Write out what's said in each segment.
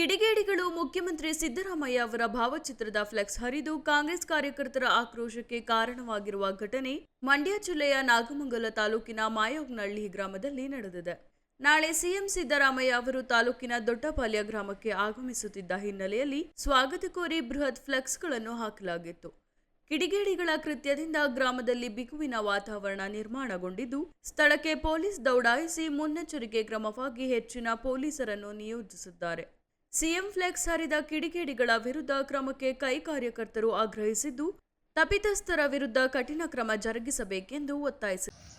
ಕಿಡಿಗೇಡಿಗಳು ಮುಖ್ಯಮಂತ್ರಿ ಸಿದ್ದರಾಮಯ್ಯ ಅವರ ಭಾವಚಿತ್ರದ ಫ್ಲೆಕ್ಸ್ ಹರಿದು ಕಾಂಗ್ರೆಸ್ ಕಾರ್ಯಕರ್ತರ ಆಕ್ರೋಶಕ್ಕೆ ಕಾರಣವಾಗಿರುವ ಘಟನೆ ಮಂಡ್ಯ ಜಿಲ್ಲೆಯ ನಾಗಮಂಗಲ ತಾಲೂಕಿನ ಮಾಯೋಗ್ನಹಳ್ಳಿ ಗ್ರಾಮದಲ್ಲಿ ನಡೆದಿದೆ. ನಾಳೆ ಸಿಎಂ ಸಿದ್ದರಾಮಯ್ಯ ಅವರು ತಾಲೂಕಿನ ದೊಡ್ಡಪಾಲ್ಯ ಗ್ರಾಮಕ್ಕೆ ಆಗಮಿಸುತ್ತಿದ್ದ ಹಿನ್ನೆಲೆಯಲ್ಲಿ ಸ್ವಾಗತ ಕೋರಿ ಬೃಹತ್ ಫ್ಲೆಕ್ಸ್ಗಳನ್ನು ಹಾಕಲಾಗಿತ್ತು. ಕಿಡಿಗೇಡಿಗಳ ಕೃತ್ಯದಿಂದ ಗ್ರಾಮದಲ್ಲಿ ಬಿಗುವಿನ ವಾತಾವರಣ ನಿರ್ಮಾಣಗೊಂಡಿದ್ದು, ಸ್ಥಳಕ್ಕೆ ಪೊಲೀಸ್ ದೌಡಾಯಿಸಿ ಮುನ್ನೆಚ್ಚರಿಕೆ ಕ್ರಮವಾಗಿ ಹೆಚ್ಚಿನ ಪೊಲೀಸರನ್ನು ನಿಯೋಜಿಸಿದ್ದಾರೆ. ಸಿಎಂ ಫ್ಲೆಕ್ಸ್ ಹರಿದ ಕಿಡಿಗೇಡಿಗಳ ವಿರುದ್ಧ ಕ್ರಮಕ್ಕೆ ಕೈ ಕಾರ್ಯಕರ್ತರು ಆಗ್ರಹಿಸಿದ್ದು, ತಪ್ಪಿತಸ್ಥರ ವಿರುದ್ಧ ಕಠಿಣ ಕ್ರಮ ಜರುಗಿಸಬೇಕೆಂದು ಒತ್ತಾಯಿಸಿದರು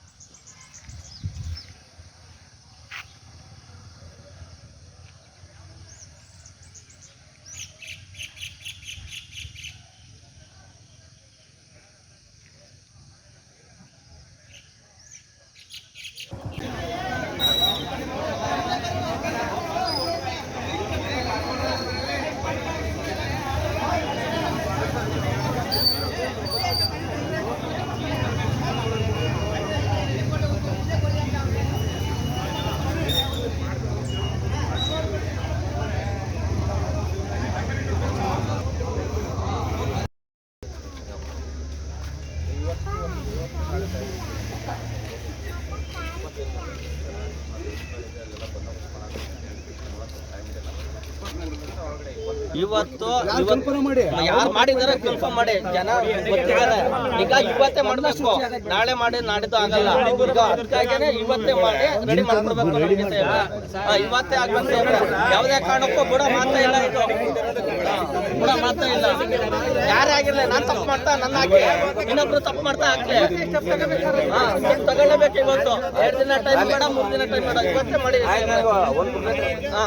ಇವತ್ತು ಯಾರು ಮಾಡಿದಾರೆ ಕನ್ಫರ್ಮ್ ಮಾಡಿ. ಜನ ಗೊತ್ತಿದ್ದಾರೆ. ಈಗ ಇವತ್ತೇ ಮಾಡಬೇಕು. ನಾಳೆ ಮಾಡಿ ನಾಡಿದ್ದು ಆಗಲ್ಲ. ಈಗ ಅದಕ್ಕಾಗಿನೇ ಇವತ್ತೇ ಮಾಡಿ ರೆಡಿ ಮಾಡ್ಕೊಡ್ಬೇಕು. ಇವತ್ತೇ ಆಗ್ಬೇಕು ಅಂದ್ರೆ ಯಾವುದೇ ಕಾರಣಕ್ಕೂ ಬುಡ ಮಾತಾ ಇಲ್ಲ ಇದು. ಬುಡ ಮಾತಾ ಇಲ್ಲ. ಯಾರೇ ಆಗಿರ್ಲಿ ನಾನು ತಪ್ಪು ಮಾಡ್ತಾ ನನ್ನ ಹಾಕಿ ಇನ್ನೊಬ್ರು ತಪ್ಪು ಮಾಡ್ತಾ ಹಾಕಿ ತಗೊಳ್ಳೇಬೇಕು ಇವತ್ತು. ಎರಡು ದಿನ ಟೈಮ್ ಬೇಡ ಮೂರು ದಿನ ಟೈಮ್ ಬೇಡ. ಇವತ್ತೇ ಮಾಡಿ. ಹಾ.